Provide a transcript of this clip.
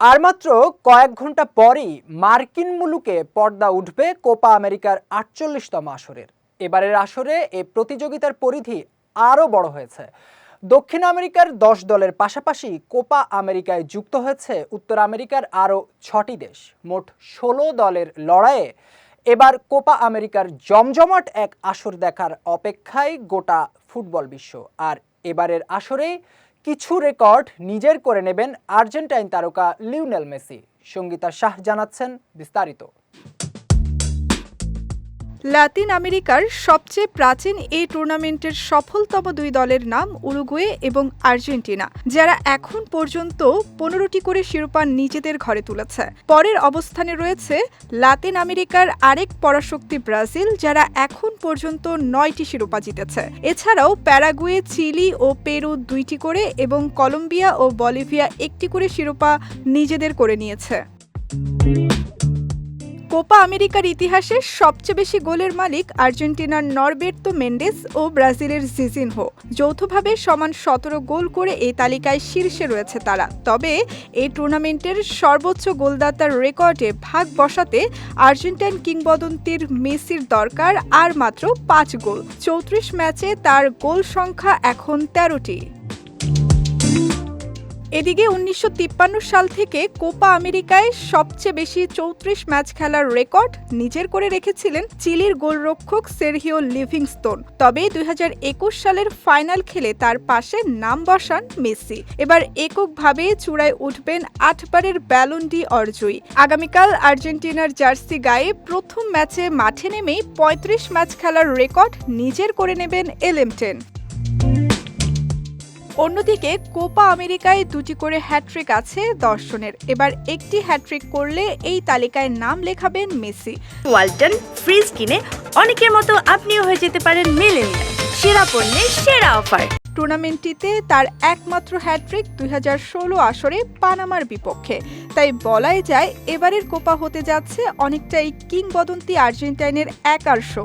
আর মাত্র কয়েক ঘণ্টা পরেই মার্কিন মুলুকে পর্দা উঠবে কোপা আমেরিকার আটচল্লিশতম আসরের। এবারের আসরে এ প্রতিযোগিতার পরিধি আরও বড় হয়েছে। দক্ষিণ আমেরিকার দশ দলের পাশাপাশি কোপা আমেরিকায় যুক্ত হয়েছে উত্তর আমেরিকার আরও ছটি দেশ। মোট ষোলো দলের লড়াইয়ে এবার কোপা আমেরিকার জমজমাট এক আসর দেখার অপেক্ষায় গোটা ফুটবল বিশ্ব। আর এবারের আসরেই কিছু রেকর্ড নিজের করে নেবেন আর্জেন্টাইন তারকা লিওনেল মেসি। সঙ্গীতা শাহ জানাচ্ছেন বিস্তারিত। লাতিন আমেরিকার সবচেয়ে প্রাচীন এই টুর্নামেন্টের সফলতম দুই দলের নাম উরুগুয়ে এবং আর্জেন্টিনা, যারা এখন পর্যন্ত পনেরোটি করে শিরোপা নিজেদের ঘরে তুলেছে। পরের অবস্থানে রয়েছে লাতিন আমেরিকার আরেক পরাশক্তি ব্রাজিল, যারা এখন পর্যন্ত নয়টি শিরোপা জিতেছে। এছাড়াও প্যারাগুয়ে, চিলি ও পেরু দুইটি করে এবং কলম্বিয়া ও বলিভিয়া একটি করে শিরোপা নিজেদের করে নিয়েছে। কোপা আমেরিকার ইতিহাসে সবচেয়ে বেশি গোলের মালিক আর্জেন্টিনার নরবের্তো মেন্ডেস ও ব্রাজিলের জিজিনহো। যৌথভাবে সমান সতেরো গোল করে এই তালিকায় শীর্ষে রয়েছে তারা। তবে এই টুর্নামেন্টের সর্বোচ্চ গোলদাতার রেকর্ডে ভাগ বসাতে আর্জেন্টাইন কিংবদন্তির মেসির দরকার আর মাত্র পাঁচ গোল। চৌত্রিশ ম্যাচে তার গোল সংখ্যা এখন তেরোটি। এদিকে উনিশশো তিপ্পান্ন সাল থেকে কোপা আমেরিকায় সবচেয়ে বেশি চৌত্রিশ ম্যাচ খেলার রেকর্ড নিজের করে রেখেছিলেন চিলির গোলরক্ষক সেরহিও লিভিংস্টোন। তবে দুই হাজার একুশ সালের ফাইনাল খেলে তার পাশে নাম বসান মেসি। এবার এককভাবে চূড়ায় উঠবেন আটবারের ব্যালন্ডি অর্জয়ী আগামীকাল আর্জেন্টিনার জার্সি গায়ে প্রথম ম্যাচে মাঠে নেমেই পঁয়ত্রিশ ম্যাচ খেলার রেকর্ড নিজের করে নেবেন এলএম অন্যদিকে কোপা আমেরিকায় দুটি করে হ্যাট্রিক আছে দর্শনের। এবার একটি হ্যাট্রিক করলে এই তালিকায় নাম লেখাবেন মেসি। ওয়ালটন ফ্রিজ কিনে অনেকের মতো আপনিও হয়ে যেতে পারেন মিলেনিয়াল। সেরা পণ্যের সেরা অফার। টুর্নামেন্টটিতে তার একমাত্র হ্যাট্রিক দুই হাজার ষোলো আসরে পানামার বিপক্ষে। তাই বলাই যায় এবারের কোপা হতে যাচ্ছে অনেকটাই কিংবদন্তি আর্জেন্টাইনের একার show.